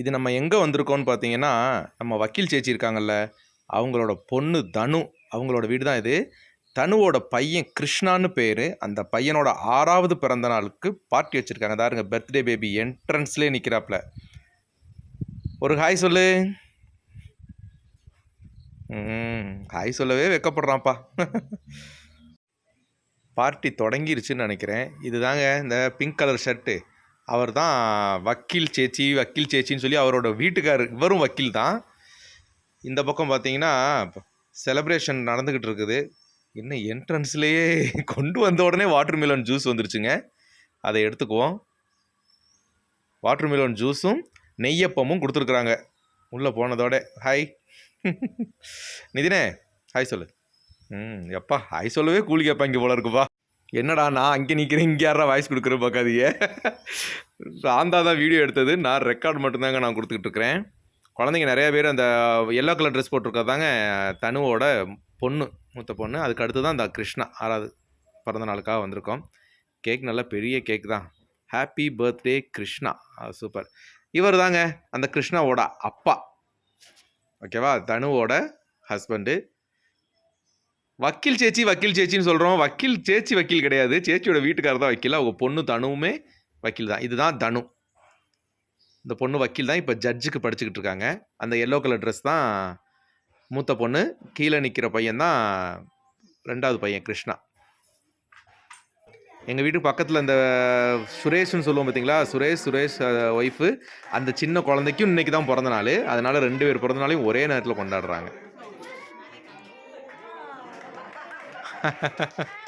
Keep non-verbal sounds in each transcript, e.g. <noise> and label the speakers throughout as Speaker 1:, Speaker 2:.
Speaker 1: இது நம்ம எங்கே வந்திருக்கோம்னு பார்த்தீங்கன்னா நம்ம வக்கீல் சேச்சி இருக்காங்கல்ல அவங்களோட பொண்ணு தனு அவங்களோட வீடு தான் இது. தனுவோட பையன் கிருஷ்ணான்னு பேர். அந்த பையனோட ஆறாவது பிறந்த நாளுக்கு பார்ட்டி வச்சுருக்காங்க. தாருங்க பர்த்டே பேபி என்ட்ரன்ஸ்லேயே நிற்கிறாப்புல ஒரு ஹாய் சொல்லு. ஹாய் சொல்லவே வெக்கப்படுறான்ப்பா. <laughs> பார்ட்டி தொடங்கிருச்சுன்னு நினைக்கிறேன். இதுதாங்க இந்த பிங்க் கலர் ஷர்ட்டு அவர் தான் வக்கீல் சேச்சி வக்கீல் சேச்சின்னு சொல்லி அவரோட வீட்டுக்காரர் இவரும் வக்கீல் தான் இந்த பக்கம் பார்த்தீங்கன்னா செலப்ரேஷன் நடந்துக்கிட்டு இருக்குது. என்ன என்ட்ரன்ஸ்லேயே கொண்டு வந்த உடனே வாட்டர் மிலன் ஜூஸ் வந்துருச்சுங்க. அதை எடுத்துக்குவோம். வாட்டர் மிலன் ஜூஸும் நெய்யப்பமும் கொடுத்துருக்குறாங்க. உள்ளே போனதோட ஹாய் நிதினே ஹாய் சொல்லு. ம் எப்பா ஹாய் சொல்லவே கூலி கேட்பாங்க போல இருக்குப்பா. என்னடா நான் அங்கே நிற்கிறேன் இங்கே யாரா வாய்ஸ் கொடுக்குற பார்க்காதீங்க. சாந்தா தான் வீடியோ எடுத்தது. நான் ரெக்கார்ட் மட்டும்தாங்க நான் கொடுத்துக்கிட்டு இருக்கிறேன் குழந்தைங்க நிறையா பேர் அந்த எல்லோ கலர் ட்ரெஸ் போட்டிருக்காதாங்க தனுவோட பொண்ணு மூத்த பொண்ணு. அதுக்கு அடுத்து தான் அந்த கிருஷ்ணா ஆறாவது பிறந்த நாளுக்காக வந்திருக்கோம். கேக் நல்ல பெரிய கேக் தான். Happy birthday Krishna. சூப்பர் இவர் தாங்க அந்த கிருஷ்ணாவோட அப்பா. ஓகேவா தனுவோட ஹஸ்பண்டு வக்கீல் சேச்சி வக்கீல் சேச்சின்னு சொல்கிறோம் வக்கீல் சேச்சி வக்கீல் கிடையாது. சேச்சியோட வீட்டுக்காரர் தான் வக்கீல். அவங்க பொண்ணு தனுவுமே வக்கீல் தான். இதுதான் தனு. இந்த பொண்ணு வக்கீல் தான். இப்போ ஜட்ஜுக்கு படிச்சுக்கிட்டு இருக்காங்க. அந்த எல்லோ கலர் ட்ரெஸ் தான் மூத்த பொண்ணு. கீழே நிற்கிற பையன் தான் ரெண்டாவது பையன் கிருஷ்ணா. எங்கள் வீட்டுக்கு பக்கத்தில் இந்த சுரேஷ்னு சொல்லுவோம் பார்த்தீங்களா சுரேஷ் சுரேஷ் ஒய்ஃபு அந்த சின்ன குழந்தைக்கும் இன்னைக்கு தான் பிறந்த நாள். அதனால் ரெண்டு பேர் பிறந்த நாளையும் ஒரே நேரத்தில் கொண்டாடுறாங்க. <laughs>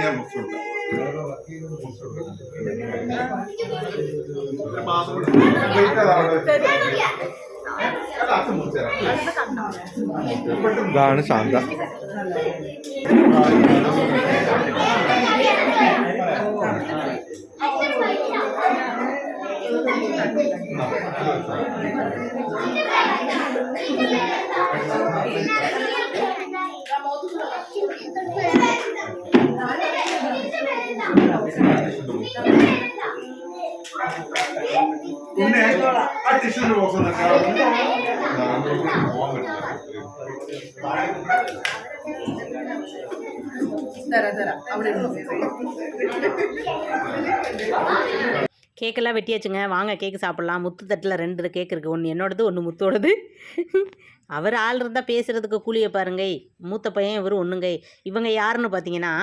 Speaker 2: ഞാൻ മുസ്ലിം
Speaker 1: ഇതാണ് ശാന്ത
Speaker 2: Thank you. టిష్యూలు బాక్స్
Speaker 3: கேக்கெல்லாம் வெட்டியாச்சுங்க. வாங்க கேக் சாப்பிட்லாம். முத்து தட்டில் ரெண்டு கேக் இருக்குது ஒன்று என்னோடது ஒன்று முத்தோடது. அவர் ஆள் இருந்தால் பேசுகிறதுக்கு கூலியை பாருங்க. மூத்த பையன் இவர் ஒன்றுங்க இவங்க யாருன்னு பார்த்தீங்கன்னா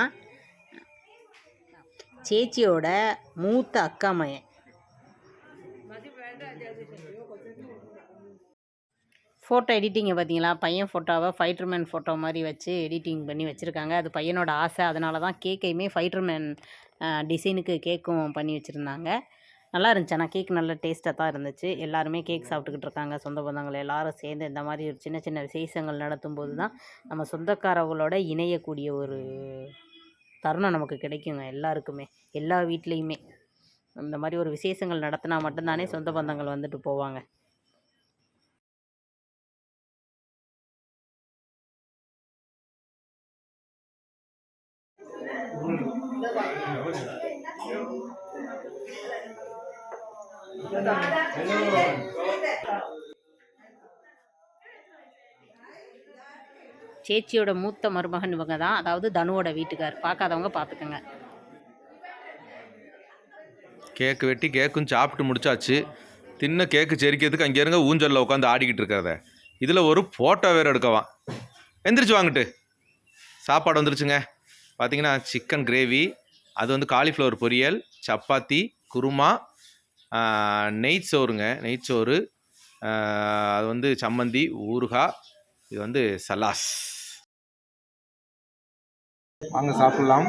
Speaker 3: சேச்சியோட மூத்த அக்கா மையன் ஃபோட்டோ எடிட்டிங்கை பார்த்தீங்களா? பையன் ஃபோட்டோவை ஃபைட்டர்மேன் ஃபோட்டோ மாதிரி வச்சு எடிட்டிங் பண்ணி வச்சுருக்காங்க. அது பையனோட ஆசை. அதனால தான் கேக்கையுமே ஃபைட்டர்மேன் டிசைனுக்கு கேக்கும் பண்ணி வச்சுருந்தாங்க. நல்லா இருந்துச்சு. ஆனால் கேக் நல்ல டேஸ்ட்டாக தான் இருந்துச்சு. எல்லாருமே கேக் சாப்பிட்டுக்கிட்டு இருக்காங்க. சொந்த பந்தங்கள் எல்லாரும் சேர்ந்து இந்த மாதிரி ஒரு சின்ன சின்ன விசேஷங்கள் நடத்தும்போது தான் நம்ம சொந்தக்காரவங்களோட இணையக்கூடிய ஒரு தருணம் நமக்கு கிடைக்குங்க. எல்லாருக்குமே. எல்லா வீட்லேயுமே. இந்த மாதிரி ஒரு விசேஷங்கள் நடத்தினா மட்டும்தானே சொந்த பந்தங்கள் வந்துட்டு போவாங்க. சேச்சியோட மூத்த மருமகன் இவங்க தான் அதாவது தனுவோட வீட்டுக்கார். பார்க்காதவங்க பார்த்துக்கோங்க.
Speaker 1: கேக்கு வெட்டி கேக்கும் சாப்பிட்டு முடிச்சாச்சு. தின்ன கேக்கு செரிக்கிறதுக்கு அங்கே இருங்க ஊஞ்சலில் உட்காந்து ஆடிக்கிட்டு இருக்கிறத. இதில் ஒரு ஃபோட்டோ வேறு எடுக்கவான் எந்திரிச்சு வாங்கிட்டு. சாப்பாடு வந்துருச்சுங்க. பார்த்தீங்கன்னா சிக்கன் கிரேவி அது வந்து காலிஃப்ளவர் பொரியல் சப்பாத்தி குருமா நெய் சோறுங்க. நெய் சோறு அது வந்து சம்மந்தி ஊறுகாய் இது வந்து சலாஸ் வாங்க சாப்பிட்லாம்.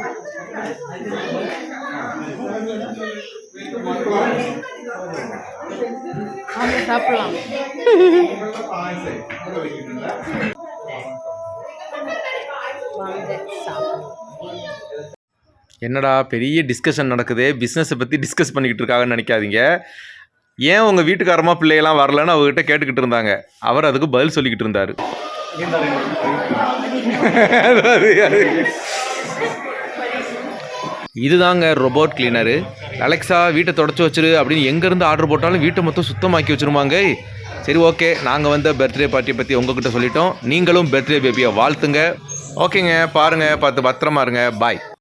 Speaker 3: வாங்க சாப்பிடலாம். வாங்க சாப்பிடலாம்.
Speaker 1: என்னடா பெரிய டிஸ்கஷன் நடக்குது? பிஸ்னஸை பற்றி டிஸ்கஸ் பண்ணிக்கிட்டு இருக்காங்கன்னு நினைக்காதீங்க. ஏன் உங்கள் வீட்டுக்காரமா பிள்ளையெல்லாம் வரலன்னு அவர்கிட்ட கேட்டுக்கிட்டு இருந்தாங்க? அவர் அதுக்கு பதில் சொல்லிக்கிட்டு இருந்தார். இதுதாங்க ரோபோட் கிளீனரு அலெக்ஸா வீட்டை தொடச்சி வச்சிரு அப்படின்னு எங்கேருந்து ஆர்டர் போட்டாலும் வீட்டை மொத்தம் சுத்தமாக்கி வச்சுருமாங்க சரி ஓகே நாங்கள் வந்த பர்த்டே பார்ட்டியை பற்றி உங்ககிட்ட சொல்லிட்டோம். நீங்களும் பர்த்டே பேபியை வாழ்த்துங்க. ஓகேங்க பாருங்கள் பார்த்து பத்திரமா இருங்க. பாய்